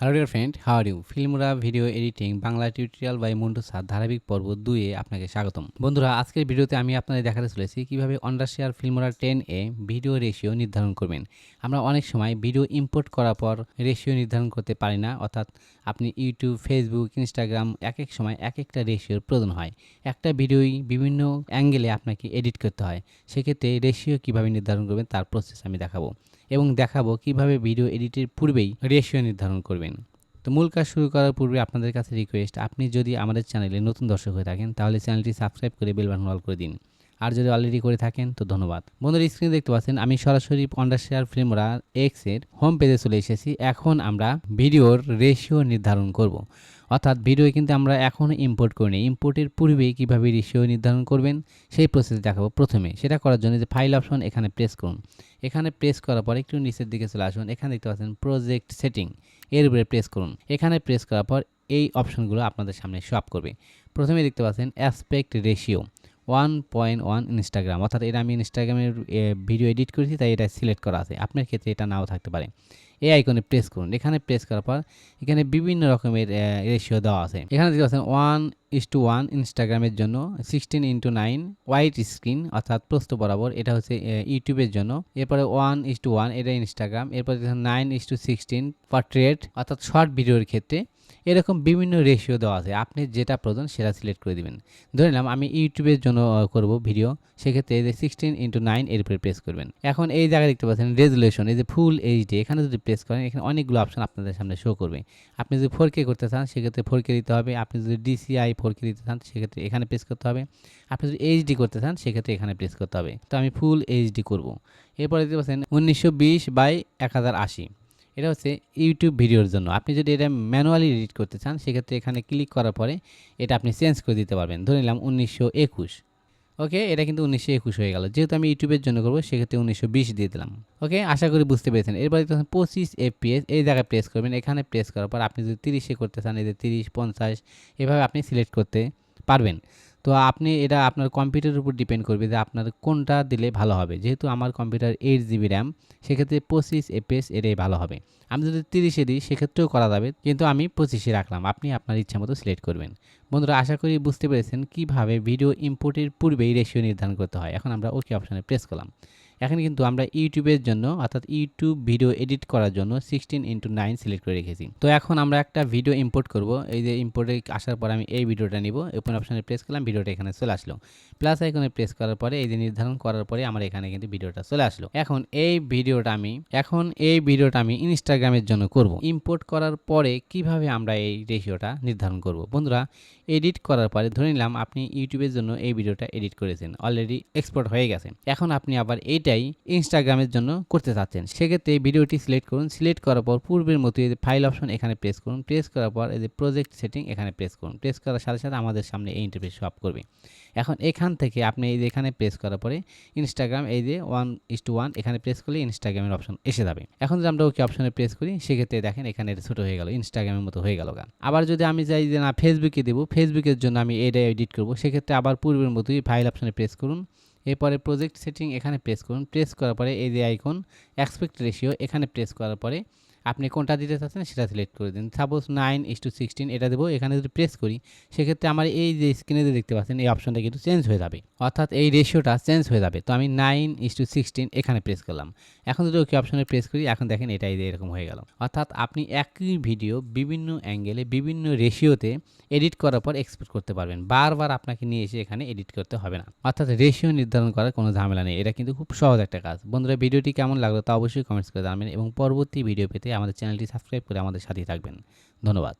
Hello dear friend how you Filmora video editing Bangla tutorial by Montu sir ধারাবাহিক পর্ব দুয়ে আপনাকে স্বাগতম। বন্ধুরা, আজকের ভিডিওতে আমি আপনাদের দেখাতে চলেছি কীভাবে Wondershare Filmora ten a video ratio নির্ধারণ করবেন। আমরা অনেক সময় ভিডিও ইম্পোর্ট করার পর রেশিও নির্ধারণ করতে পারি না, অর্থাৎ আপনি ইউটিউব ফেসবুক ইনস্টাগ্রাম এক এক সময় এক একটা রেশিওর প্রয়োজন হয়। একটা ভিডিওই বিভিন্ন অ্যাঙ্গেলে আপনাকে এডিট করতে হয়। সেক্ষেত্রে রেশিও কীভাবে নির্ধারণ করবেন তার প্রসেস আমি দেখাবো। এবং দেখাবো কীভাবে ভিডিও এডিটের পূর্বেই রেশিও নির্ধারণ করবেন। তো মূল কাজ শুরু করার পূর্বে আপনাদের কাছে রিকোয়েস্ট আপনি যদি আমাদের চ্যানেলে নতুন দর্শক হয়ে থাকেন, তাহলে চ্যানেলটি সাবস্ক্রাইব করে বেল বাটন অল করে দিন। আর যদি অলরেডি করে থাকেন, তো ধন্যবাদ। বন্ধুর স্ক্রিনে দেখতে পাচ্ছেন, আমি সরাসরি অন্ডারশেয়ার ফিল্মরা এক্সের হোম পেজে চলে এসেছি। এখন আমরা ভিডিওর রেশিও নির্ধারণ করব। অর্থাৎ ভিডিও কিন্তু আমরা এখনও ইম্পোর্ট করিনি। ইম্পোর্টের পূর্বে কীভাবে রেশিও নির্ধারণ করবেন, সেই প্রসেস দেখাবো প্রথমে। সেটা করার জন্য যে ফাইল অপশন এখানে প্রেস করুন। এখানে প্রেস করার পর একটু নিচের দিকে চলে আসুন। এখানে দেখতে পাচ্ছেন প্রজেক্ট সেটিং এর উপরে প্রেস করুন। এখানে প্রেস করার পর এই অপশনগুলো আপনাদের সামনে শো আপ করবে। প্রথমে দেখতে পাচ্ছেন aspect ratio one point one Instagram অর্থাৎ এটা আমি ইনস্টাগ্রামের ভিডিও এডিট করেছি, তাই এটা সিলেক্ট করা আছে। আপনার ক্ষেত্রে এটা নাও থাকতে পারে। এই আইকনে প্রেস করুন। এখানে প্রেস করার পর এখানে বিভিন্ন রকমের রেশিও দেওয়া আছে। এখানে দেখতে পাচ্ছেন ওয়ান ইস টু ওয়ান ইনস্টাগ্রামের জন্য sixteen into nine wide screen অর্থাৎ প্রস্ত বরাবর, এটা হচ্ছে ইউটিউবের জন্য। এরপরে ওয়ান ইস টু ওয়ান এটা ইনস্টাগ্রাম এরপরে nine is to sixteen portrait অর্থাৎ শর্ট ভিডিওর ক্ষেত্রে এরকম বিভিন্ন রেশিও দেওয়া আছে। আপনি যেটা প্রয়োজন সেটা সিলেক্ট করে দিবেন। ধরে নিলাম আমি ইউটিউবের জন্য করব ভিডিও সেক্ষেত্রে এই যে সিক্সটিন ইন্টু নাইন এর উপরে প্রেস করবেন। এখন এই জায়গায় দেখতে পাচ্ছেন রেজুলেশন এই যে ফুল এইচডি এখানে যদি প্রেস করেন, এখানে অনেকগুলো অপশন আপনাদের সামনে শো করবে। আপনি যদি ফোর কে করতে চান, সেক্ষেত্রে ফোর কে দিতে হবে। আপনি যদি ডিসিআই ফোর কে দিতে চান, সেক্ষেত্রে এখানে প্রেস করতে হবে। আপনি যদি এইচডি করতে চান, সেক্ষেত্রে এখানে প্রেস করতে হবে। তো আমি ফুল এইচডি করব। এরপরে দেখতে পাচ্ছেন উনিশশো বিশ বাই এক হাজার আশি। এটা হচ্ছে ইউটিউব ভিডিওর জন্য। আপনি যদি এটা ম্যানুয়ালি এডিট করতে চান, সেক্ষেত্রে এখানে ক্লিক করার পরে এটা আপনি চেঞ্জ করে দিতে পারবেন। ধরে নিলাম উনিশশো একুশ। ওকে, এটা কিন্তু উনিশশো একুশ হয়ে গেল। যেহেতু আমি ইউটিউবের জন্য করব, সেক্ষেত্রে উনিশশো বিশ দিয়ে দিলাম। ওকে, আশা করি বুঝতে পেরেছেন। এরপরে দেখতে পঁচিশ এফপিএস এই জায়গায় প্রেস করবেন। এখানে প্রেস করার পর আপনি যদি তিরিশে করতে চান যে তিরিশ, পঞ্চাশ, এভাবে আপনি সিলেক্ট করতে পারবেন। তো আপনি এটা আপনার কম্পিউটারের উপর ডিপেন্ড করবে যে আপনার কোনটা দিলে ভালো হবে। যেহেতু আমার কম্পিউটার এইট জিবি র্যাম, সেক্ষেত্রে পঁচিশ এপিএস এটাই ভালো হবে। আমি যদি তিরিশে দিই, সেক্ষেত্রেও করা যাবে, কিন্তু আমি পঁচিশে রাখলাম। আপনি আপনার ইচ্ছা মতো সিলেক্ট করবেন। বন্ধুরা, আশা করি বুঝতে পেরেছেন কীভাবে ভিডিও ইম্পোর্টের পূর্বেই রেশিও নির্ধারণ করতে হয়। এখন আমরা ওকে অপশানে প্রেস করলাম। এখন কিন্তু আমরা ইউটিউবের জন্য, অর্থাৎ ইউটিউব ভিডিও এডিট করার জন্য সিক্সটিন ইন্টু নাইন সিলেক্ট করে রেখেছি। তো এখন আমরা একটা ভিডিও ইম্পোর্ট করব। এই যে ইম্পোর্টে আসার পর আমি এই ভিডিওটা নিব। ওপেন অপশানে প্রেস করলাম, ভিডিওটা এখানে চলে আসলো। প্লাস আইকনে প্রেস করার পরে, এই যে নির্ধারণ করার পরে আমার এখানে কিন্তু ভিডিওটা চলে আসলো। এখন এই ভিডিওটা আমি, এখন এই ভিডিওটা আমি ইনস্টাগ্রামের জন্য করব। ইম্পোর্ট করার পরে কীভাবে আমরা এই রেশিওটা নির্ধারণ করব? বন্ধুরা এডিট করার পরে ধরে নিলাম আপনি ইউটিউবের জন্য এই ভিডিওটা এডিট করেছেন। অলরেডি এক্সপোর্ট হয়ে গেছে। এখন আপনি আবার এইটাই ইনস্টাগ্রামের জন্য করতে চাচ্ছেন। সেক্ষেত্রে ভিডিওটি সিলেক্ট করুন। সিলেক্ট করার পর পূর্বের মতো এই ফাইল অপশন এখানে প্রেস করুন। প্রেস করার পর এই যে প্রজেক্ট সেটিং এখানে প্রেস করুন। প্রেস করার সাথে সাথে আমাদের সামনে এই ইন্টারফেস শো আপ করবে। এখন এখান থেকে আপনি এই যে এখানে প্রেস করার পরে ইনস্টাগ্রাম এই যে ওয়ান ইস টু ওয়ান এখানে প্রেস করলে ইনস্টাগ্রামের অপশন এসে যাবে। এখন যদি আমরা ওকে অপশনে প্রেস করি, সেক্ষেত্রে দেখেন এখানে এটা ছোটো হয়ে গেল ইনস্টাগ্রামের মতো হয়ে গেল গান আবার যদি আমি চাই যে না ফেসবুকে দেবো ফেসবুকের জন্য আমি এটা এডিট করব, সেক্ষেত্রে আবার পূর্বের মতোই ফাইল অপশনে প্রেস করুন। এরপরে প্রজেক্ট সেটিং এখানে প্রেস করুন। প্রেস করার পরে এই যে আইকন এক্সপেক্ট রেশিও এখানে প্রেস করার পরে আপনি কোনটা দিতে চাচ্ছেন সেটা সিলেক্ট করে দিন। Suppose nine is to sixteen এটা দেবো, এখানে যদি প্রেস করি, সেক্ষেত্রে আমার এই যে স্ক্রিনে যে দেখতে পাচ্ছেন, এই অপশনটা কিন্তু চেঞ্জ হয়ে যাবে। অর্থাৎ এই রেশিওটা চেঞ্জ হয়ে যাবে। তো আমি নাইন ইস টু সিক্সটিন এখানে প্রেস করলাম। এখন যদি ওকে অপশনে প্রেস করি, এখন দেখেন এটাই এরকম হয়ে গেল। অর্থাৎ আপনি একই ভিডিও বিভিন্ন অ্যাঙ্গেলে বিভিন্ন রেশিওতে এডিট করার পর এক্সপোর্ট করতে পারবেন। বারবার আপনাকে নিয়ে এসে এখানে এডিট করতে হবে না। অর্থাৎ রেশিও নির্ধারণ করার কোনো ঝামেলা নেই। এটা কিন্তু খুব সহজ একটা কাজ। বন্ধুরা ভিডিওটি কেমন লাগল তা অবশ্যই কমেন্টস করে জানাবেন এবং পরবর্তী ভিডিও পেতে আমাদের চ্যানেলটি সাবস্ক্রাইব করে আমাদের সাথেই থাকবেন। ধন্যবাদ।